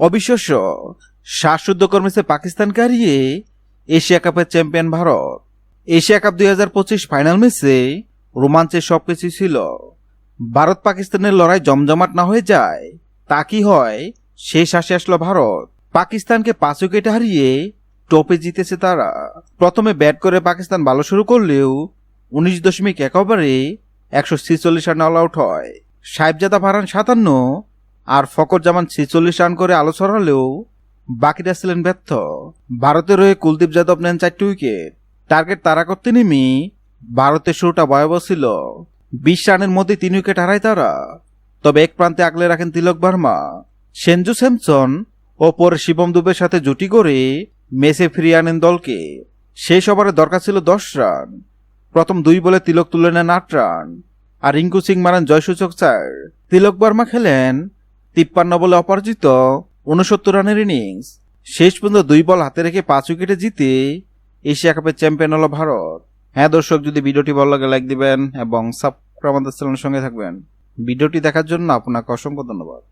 অবিশ্বাস্য শ্বাসরুদ্ধ কর্মেছে পাকিস্তানকে হারিয়ে এশিয়া কাপের চ্যাম্পিয়ন ভারত। এশিয়া কাপ দুই হাজার পঁচিশ ফাইনাল ম্যাচে রোমাঞ্চের সবকিছু ছিল। ভারত পাকিস্তানের লড়াই জমজমাট না হয়ে যায়, তা কি হয় শেষ আসে আসলো ভারত। পাকিস্তানকে পাঁচ উইকেটে হারিয়ে টপে জিতেছে তারা। প্রথমে ব্যাট করে পাকিস্তান ভালো শুরু করলেও উনিশ দশমিক এক ওভারে একশো ছিচল্লিশ রান অল আউট হয়। সাহেবজাদা ফারহান সাতান্ন আর ফকর জামান ছিচল্লিশ রান করে আলো ছড়ালেও বাকিরা ছিলেন ব্যর্থ। ভারতের হয়ে কুলদীপ যাদব নেন চারটি উইকেট। টার্গেট তারা করতে নেমে ভারতের শুরুটা ভয়াবহ ছিল। বিশ রানের মধ্যে তিন উইকেট হারায় তারা। তবে এক প্রান্তে আগলে রাখেন তিলক ভার্মা। সেঞ্জু স্যামসন ও পরে শিবম দুবের সাথে জুটি করে মেসে ফিরিয়ে আনেন দলকে। শেষ ওভারে দরকার ছিল দশ রান। প্রথম দুই বলে তিলক তুলে নেন আট রান। আর রিঙ্কু সিং মারেন জয়সূচক চার। তিলক বার্মা খেলেন তিপ্পান্ন বলে অপরাজিত উনসত্তর রানের ইনিংস। শেষ পর্যন্ত দুই বল হাতে রেখে পাঁচ উইকেটে জিতে এশিয়া কাপের চ্যাম্পিয়ন হলো ভারত। হ্যাঁ দর্শক, যদি ভিডিওটি ভালো লাগে, লাইক দিবেন এবং সাবস্ক্রাইব আমাদের চ্যানেলের সঙ্গে থাকবেন। ভিডিওটি দেখার জন্য আপনাকে অসংখ্য ধন্যবাদ।